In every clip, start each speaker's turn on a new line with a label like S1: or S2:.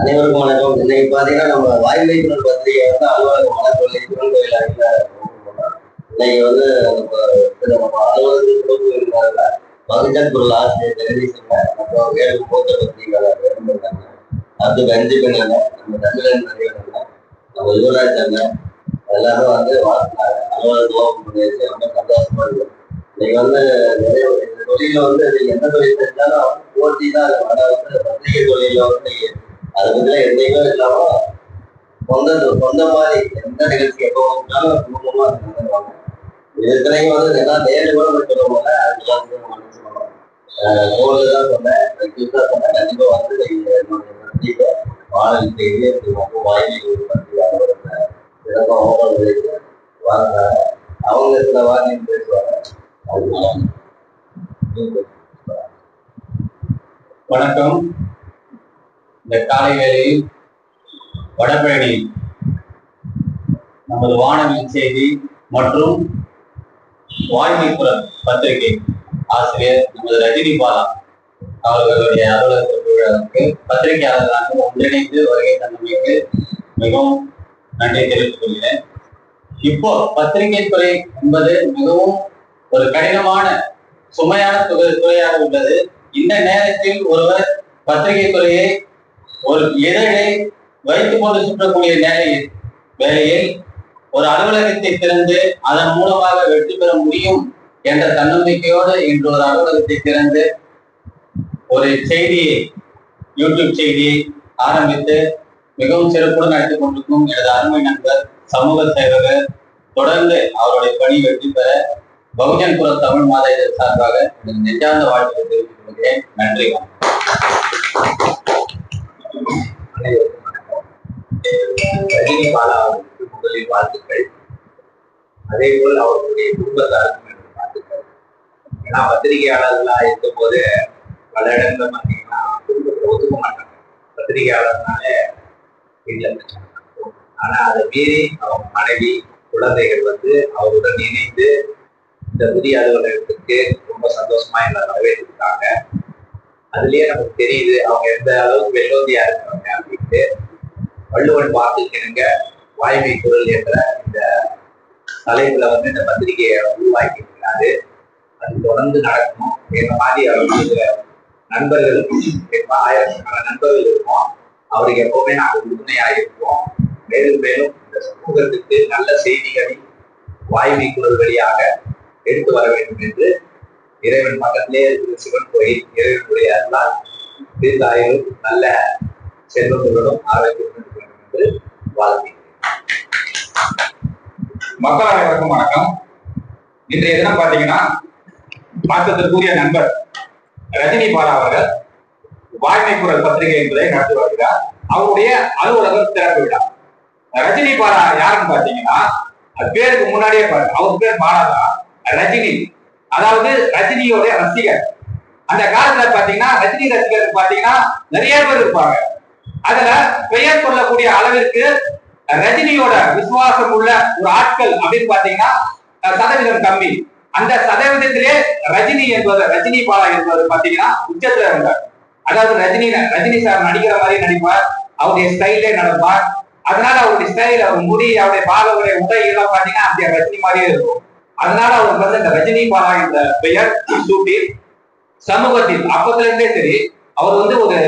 S1: அனைவருக்கும் வணக்கம். இன்னைக்கு பாத்தீங்கன்னா நம்ம வாய்மை குரல் பத்திரிகை வந்து அலுவலகம் மலக்கொள்ளை சிவன் கோயில் அருகில இன்னைக்கு வந்து நம்ம இது அலுவலகத்தில் சிறப்பு பகுஜன் ஆசிரியர் ஜெகதீசன் அப்புறம் வேறு மூத்த பத்திரிகையாளர் இருந்திருக்காங்க அடுத்து வெஞ்சிபன் அண்ணன் நம்ம தமிழன் நிறைய நம்ம யுவராஜ் அண்ணன் எல்லாரும் வந்து வாழ்த்துனாங்க. அலுவலகம் ஓப்பன் பண்ணியாச்சு. ரொம்ப சந்தோஷமா இருக்கு. இன்னைக்கு வந்து நிறைய தொழில வந்து நீங்க எந்த தொழில் செஞ்சாலும் போட்டி தான். வந்து பத்திரிகை தொழில வந்து அதை பத்திலாம் எந்தயுமே இல்லாம சொந்த சொந்த மாதிரி எந்த நிகழ்ச்சி எப்போ வந்தாலும் குடும்பமா நடந்துருவாங்க இருக்கிறவங்க வந்து எல்லாம் நேரில் கூட போய் சொல்லுவாங்க அது எல்லாத்துக்கும் மனசு கோவில் தான் சொன்னேன். கிஃப்டா சொன்னேன். கண்டிப்பா வந்து நீங்க வாழல் செய்தி ரொம்ப வாய்மை ஒரு பத்திரிகை சிறப்பாக வாங்க. அவங்க சில வார்த்தை பேசுவாங்க.
S2: வணக்கம். இந்த காலை வேளையில் வடபழனி நமது வானவில் செய்தி மற்றும் வாய்மைப்புற பத்திரிகை ஆசிரியர் நமது ரஜினி பாலா அவர்களுடைய அலுவலகத்திற்கு பத்திரிகையாளர்களாக ஒன்றிணைந்து வருகை தந்தமைக்கு மிகவும் நன்றி தெரிவித்துக் கொள்கிறேன். இப்போ பத்திரிகை துறை என்பது மிகவும் ஒரு கடினமான சுமையான துறை துறையாக உள்ளது. இந்த நேரத்தில் ஒருவர் பத்திரிகை துறையை ஒரு இதழை வைத்துக் கொண்டு சுற்றக்கூடிய நிலையில் வேலையில் ஒரு அலுவலகத்தை திறந்து அதன் மூலமாக வெற்றி பெற முடியும் என்ற தன்னம்பிக்கையோடு இன்று ஒரு அலுவலகத்தை திறந்து ஒரு செய்தியை யூடியூப் செய்தியை ஆரம்பித்து மிகவும் சிறப்புடன் நடத்தி கொண்டிருக்கும் எனது அருமை நண்பர் சமூக சேவகர் தொடர்ந்து அவருடைய பணி வெற்றி பெற பகுஜன் புற தமிழ் மாத இதழ் சார்பாக எனது நெஞ்சார்ந்த வாழ்த்துக்களை தெரிவித்துக் கொள்கிறேன் நன்றி வணக்கம்.
S3: ரஜினி பாலா அவர்களுக்கு முதலில் வாழ்த்துக்கள் அதே போல் அவர்களுடைய குடும்பத்தாருக்கும் எனது வாழ்த்துக்கள். ஏன்னா பத்திரிகையாளர்களா இருக்கும் போது பல இடங்கள்ல பார்த்தீங்கன்னா குடும்பத்தை ஒத்துக்க மாட்டாங்க. பத்திரிகையாளர்னாலே வீட்டில் பிரச்சனை நடக்கும். ஆனா அதை மீறி அவங்க மனைவி குழந்தைகள் வந்து அவருடன் இணைந்து இந்த புதிய அலுவலகத்துக்கு ரொம்ப சந்தோஷமா எங்களை வரவேற்றிருக்காங்க அதுலயே நமக்கு தெரியுது அவங்க எந்த அளவுக்கு வெள்ளோந்தியா இருக்காங்க அப்படின்ட்டு. வள்ளுவன் வாக்குக்கிணங்க வாய்மை குரல் என்ற இந்த தலைப்புல வந்து இந்த பத்திரிகையை உருவாக்கி இருக்கிறாரு அது தொடர்ந்து நடக்கணும். எங்க மாதிரி அவர்களுக்கு நண்பர்கள் ஆயிரக்கணக்கான நண்பர்கள் இருக்கும். அவருக்கு எப்பவுமே நாங்கள் உறுதுணையா இருப்போம் மேலும் மேலும் இந்த சமூகத்துக்கு நல்ல செய்திகளை வாய்மை குரல் வழியாக எடுத்து வர வேண்டும் என்று இறைவன் பக்கத்திலே இருக்கிற சிவன் கோயில் இறைவனுடைய அருளால் தீர்க்காயிலும் நல்ல செல்வங்களுடன் ஆரோக்கியத்துடன் என்று வாழ்க்கிறேன்
S4: மக்கள் அனைவருக்கும் வணக்கம். இன்றைய தினம் பாத்தீங்கன்னா மாற்றத்திற்குரிய நண்பர் ரஜினி பாலா அவர்கள் வாய்மை குரல் பத்திரிகை என்பதை நடத்தி வருகிறார். அவருடைய அலுவலகம் திறப்பு விழா. ரஜினி பாலா யாருன்னு பாத்தீங்கன்னா அது பேருக்கு முன்னாடியே பாருங்க அவர் பேர் பாலா தான் ரஜினி. அதாவது ரஜினியோட ரசிகர். அந்த காலத்துல பாத்தீங்கன்னா ரஜினி ரசிகர் பாத்தீங்கன்னா நிறைய பேர் இருப்பாங்க. அதுல பெயர் சொல்லக்கூடிய அளவிற்கு ரஜினியோட விசுவாசம் உள்ள ஒரு ஆட்கள் அப்படின்னு பாத்தீங்கன்னா சதவீதம் கம்மி. அந்த சதவீதத்திலே ரஜினி என்பது ரஜினி பாலா என்பது பாத்தீங்கன்னா உச்சத்துல இருந்தார். அதாவது ரஜினி ரஜினி சார் நடிக்கிற மாதிரி நடிப்பார். அவருடைய ஸ்டைலே நடப்பார். அதனால அவருடைய ஸ்டைல் அவர் முடி அவருடைய பாலவுடைய உடை எல்லாம் பாத்தீங்கன்னா அப்படியே ரஜினி மாதிரியே இருக்கும். அதனால அவருக்கு வந்து இந்த ரஜினி பாலா என்ற பெயர் சூட்டி சமூகத்தில் அப்பத்துல இருந்தே சரி அவர் வந்து ஒரு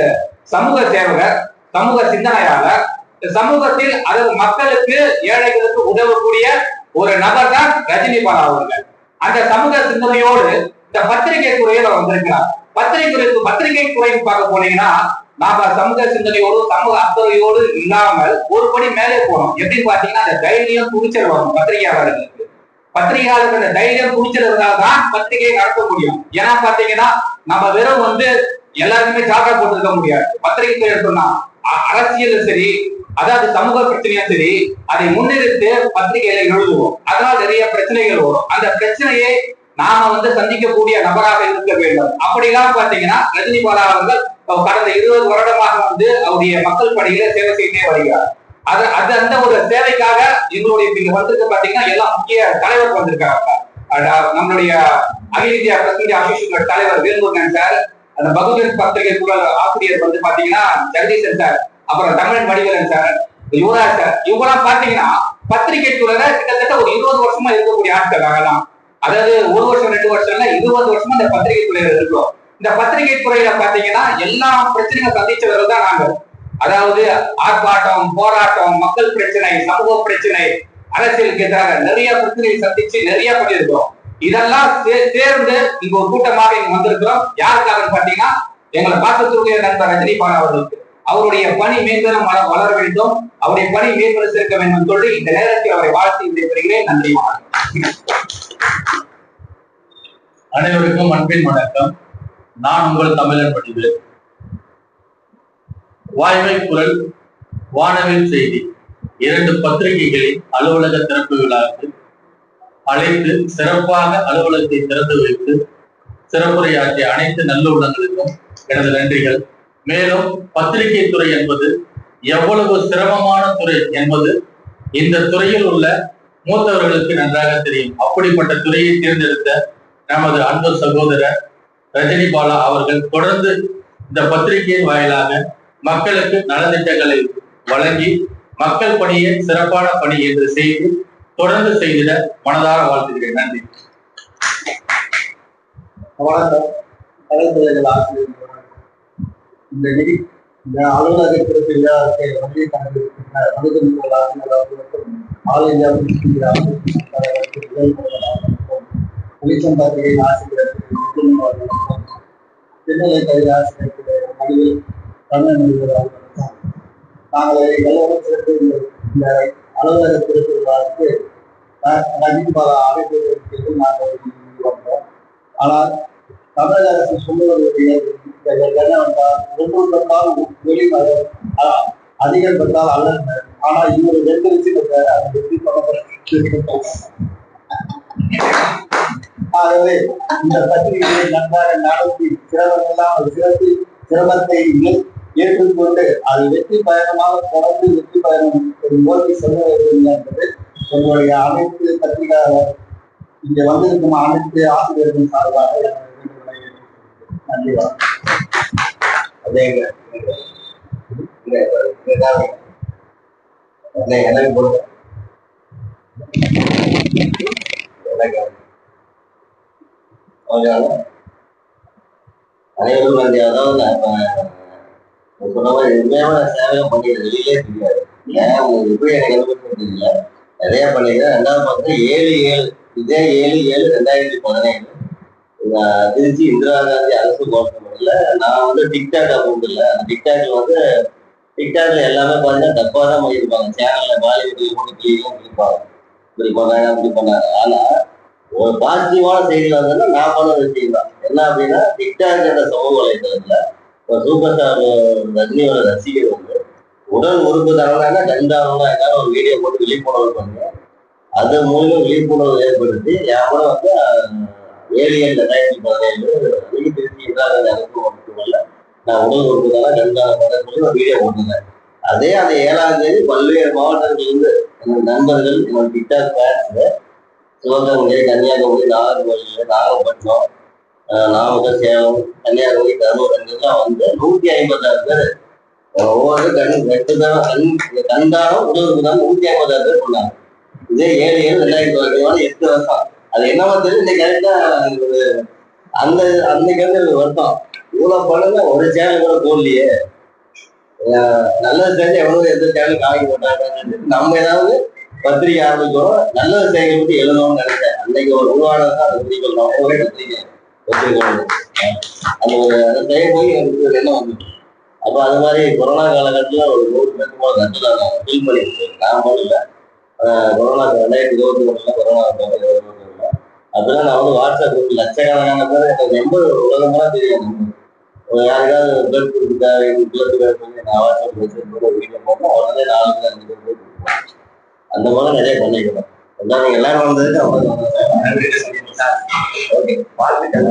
S4: சமூக சேவகர் சமூக சிந்தனையாளர். இந்த சமூகத்தில் அதாவது மக்களுக்கு ஏழைகளுக்கு உதவக்கூடிய ஒரு நபர் தான் ரஜினி பாலா அவர்கள். அந்த சமூக சிந்தனையோடு இந்த பத்திரிகை துறையில வந்திருக்கிறார். பத்திரிகை பத்திரிகை துறைக்கு பார்க்க போனீங்கன்னா நாம சமூக சிந்தனையோடு சமூக அக்கறையோடு இல்லாமல் ஒரு படி மேலே போனோம் எப்படின்னு பாத்தீங்கன்னா அந்த தைரியம் துணிச்சல் வரும் பத்திரிகையாளர்களுக்கு. பத்திரிகையாளருக்கு அந்த தைரியம் துணிச்சல் இருந்தால்தான் பத்திரிகையை நடத்த முடியும். ஏன்னா பாத்தீங்கன்னா நம்ம வெறும் வந்து எல்லாருக்குமே ஜாக்கா போட்டிருக்க முடியாது. பத்திரிகை துறை சொன்னா அரசியலும் சரி அதாவது சமூக பிரச்சனையும் சரி அதை முன்னிறுத்து பத்திரிகையில எழுதுவோம். அதனால நிறைய பிரச்சனைகள் வரும். அந்த பிரச்சனையை நாம வந்து சந்திக்கக்கூடிய நபராக இருக்க வேண்டும். அப்படிலாம் பாத்தீங்கன்னா ரஜினி பாலா அவர்கள் கடந்த இருபது வருடமாக வந்து அவருடைய மக்கள் பணியில சேவை செய்தே வருகிறார். அது அது அந்த ஒரு தேவைக்காக எங்களுடைய இங்க வந்திருக்க பாத்தீங்கன்னா எல்லா முக்கிய தலைவர் வந்திருக்காங்க நம்மளுடைய அகில இந்திய பிரஸ் அசோசியேஷன் தலைவர் வேல்முருகன் சார் அந்த பகுஜன் பத்திரிகை குரல் ஆசிரியர் வந்து பாத்தீங்கன்னா ஜெகதீசன் சார் அப்புறம் தமிழ் வடிவேலன் சார் யுவராஜ் சார். இவங்கெல்லாம் பாத்தீங்கன்னா பத்திரிகை துறையில கிட்டத்தட்ட ஒரு இருபது வருஷமா இருக்கக்கூடிய ஆட்கள் ஆகலாம் அதாவது ஒரு வருஷம் ரெண்டு வருஷம்ல இருபது வருஷமா இந்த பத்திரிகை துறையில இருக்கிறோம் இந்த பத்திரிகை துறையில பாத்தீங்கன்னா எல்லா பிரச்சனைகளும் சந்திச்சவர்கள் தான் நாங்கள். அதாவது ஆர்ப்பாட்டம் போராட்டம் மக்கள் பிரச்சனை சமூக பிரச்சனை அரசியலுக்கு எதிராக நிறைய பிரச்சனையை சந்திச்சு நிறைய பண்ணியிருக்கிறோம். இதெல்லாம் சேர்ந்து இங்க ஒரு கூட்டமாக இங்க வந்திருக்கிறோம். யாருக்காக பாத்தீங்கன்னா எங்களை பாசத்துக்குரிய நண்பர் ரஜினிகாந்த் அவர்களுக்கு. அவருடைய பணி மீண்டும் வளர வேண்டும். அவருடைய பணி மேம்படு சேர்க்க வேண்டும் சொல்லி இந்த நேரத்தில் அவரை வாழ்த்து விடைபெறுகிறேன். நன்றி வணக்கம்.
S5: அனைவருக்கும் அன்பின் வணக்கம். நான் உங்கள் தமிழன் படிவேன் வாய்மை குரல் வானவில் செய்தி. இரண்டு பத்திரிகைகளின் அலுவலக திறப்பு விழாவுக்கு அழைத்து சிறப்பாக அலுவலகத்தை திறந்து வைத்து சிறப்புரையாற்றிய அனைத்து நல்லுள்ளங்களுக்கும் எனது நன்றிகள். மேலும் பத்திரிகை துறை என்பது எவ்வளவு சிரமமான துறை என்பது இந்த துறையில் உள்ள மூத்தவர்களுக்கு நன்றாக தெரியும். அப்படிப்பட்ட துறையை தேர்ந்தெடுத்த நமது அன்பு சகோதரர் ரஜினி பாலா அவர்கள் தொடர்ந்து இந்த பத்திரிகையின் வாயிலாக மக்களுக்கு நலத்திட்டங்களை வழங்கி மக்கள் பணியை சிறப்பான பணி என்று செய்து தொடர்ந்து செய்திட மனதார வாழ்த்துகிறேன். நன்றி.
S1: வணக்கம். ஆசிரியர் இந்த நிதி இந்த ஆல் இந்தியா வெளிச்சம் பத்திரிகை ஆசிரியர் ஆசிரியர் மணிவில் நாங்கள் எல்லோரும் சிறப்பு இந்த அலுவலக திறப்பு ரஜினி அழைப்பு நாங்கள் வந்தோம் ஆனால் தமிழக அரசு சொல்லுவது என்னவென்றால் ஒன்று வெளி அதிகம் பெற்றால் அல்ல ஆனால் இவர் ரெண்டு அதை வெற்றி பண்ண ஆகவே இந்த பத்திரிகையை நன்றாக நடத்தி சிரமம் இல்லாமல் சிறப்பு சிரமத்தை ஏற்றுக்கொண்டு அது வெற்றி பயணமாக தொடர்ந்து வெற்றி பயணம் நோக்கி செல்ல வேண்டும் என்பது உங்களுடைய அனைத்து பத்திரிகையாளர் இங்க வந்திருக்கும் அனைத்து ஆசிரியர்கள் சார்பாக நன்றி வணக்கம் எனக்கு கொடுங்க அனைவரும் அதாவது இப்ப சொன்ன மாதிரி உண்மையான சேவையும் பண்ணிடுறது வெளியிலே தெரியாது. ஏன்? உங்களுக்கு எப்படி எனக்கு அனுபவம் தெரியல நிறைய பண்ணிக்கிறேன் ரெண்டாவது பார்த்தா ஏழு ஏழு. இதே ஏழு ஏழு ரெண்டாயிரத்தி பதினேழு. நான் திருச்சி இந்திரா காந்தி அரசு மருத்துவமனையில் நான் வந்து டிக்டாக் அக்கௌண்ட் இல்லை. அந்த டிக்டாக்ல வந்து டிக்டாக்ல எல்லாமே பார்த்தீங்கன்னா தப்பாக தான் பண்ணியிருப்பாங்க சேனல்ல பாலிவுட்ல போட்டு கிளியெல்லாம் கிளிப்பாங்க இப்படி பண்ணாங்க அப்படி பண்ணாங்க. ஆனா ஒரு பாசிட்டிவான செய்தி வந்ததுன்னா நான் பண்ண விஷயம் தான் என்ன அப்படின்னா டிக்டாக் என்ற சமூக வலைதளத்துல சூப்பர் ஸ்டார் ரஜினியோட ரசிகர் வந்து உடல் உறுப்பு தரணும்னா கண்டாகணும் ஏதாவது ஒரு வீடியோ போட்டு விழிப்புணர்வு பண்ணுங்க அது மூலியம் விழிப்புணர்வு ஏற்படுத்தி என் கூட வந்து அஹ், ரெண்டாயிரத்தி பதினேழு வெளி திருச்சி இல்லாத காந்தி நான் உடல் உறுப்பு தரம் கண்காணம் சொல்லி ஒரு வீடியோ போட்டிருந்தேன் அதே அந்த ஏழாம் தேதி பல்வேறு மாவட்டங்களிலிருந்து என்னோட நண்பர்கள் என்னோட டிக்டாக் ஃபேன்ஸ் சிவகங்கை கன்னியாகுமரி நாகர்கோவில் நாகப்பட்டினம் நாமக்கல் சேலம் கன்னியாகுமரி கரூர் அங்கெல்லாம் வந்து நூத்தி ஐம்பதாயிரம் பேர். ஒவ்வொரு கண் ரெண்டு தான் கண் உடலுக்கு தான் நூத்தி ஐம்பதாயிரம் பேர் பண்ணாங்க இதே ஏழு ஏழு ரெண்டாயிரத்தி பதினேழு எட்டு வருஷம். அது என்னவா தெரியும் இன்னைக்கு கரெக்டா ஒரு அந்த அன்னைக்கு வந்து வருஷம். இவ்வளவு பண்ணுங்க ஒரு சேனல் கூட போடலையே. நல்லது தெரிஞ்சு எவ்வளவு எந்த சேனல் காமிக்க மாட்டாங்க நம்ம ஏதாவது பத்திரிகை ஆரம்பிக்கிறோம். நல்லது செய்ய பற்றி எழுதணும்னு நினைச்சேன். அன்னைக்கு ஒரு உருவானது தான் அந்த பத்திரிகை நம்ம ஒரே பத்திரிகை. வச்சிருக்கோம் அந்த ஒரு- போய் எனக்கு ஒரு வந்து அப்ப அது மாதிரி கொரோனா காலகட்டத்துல ஒரு நூறு பேருக்கு மேல கட்டுல நான் ஃபீல் பண்ணிருக்கேன் நான் பண்ணல கொரோனா ரெண்டாயிரத்தி இருபத்தி ஒண்ணுல கொரோனா வந்தாங்க, அப்பதான் நான் வந்து வாட்ஸ்அப் குரூப் லட்சக்கணக்கான பேர் எனக்கு ரொம்ப உலகமா தெரியும் ஒரு யாருக்காவது பிளட் கொடுத்தா எனக்கு பிளட் பண்ணி நான் வாட்ஸ்அப் மெசேஜ் போட்டு ஒரு வீடியோ போட்டோம் உடனே நாலு பேர் அஞ்சு பேர் அந்த மாதிரி நிறைய பண்ணிக்கிறேன் அதான் எல்லாரும் வந்ததுக்கு அவங்க வாழ்த்துக்கள்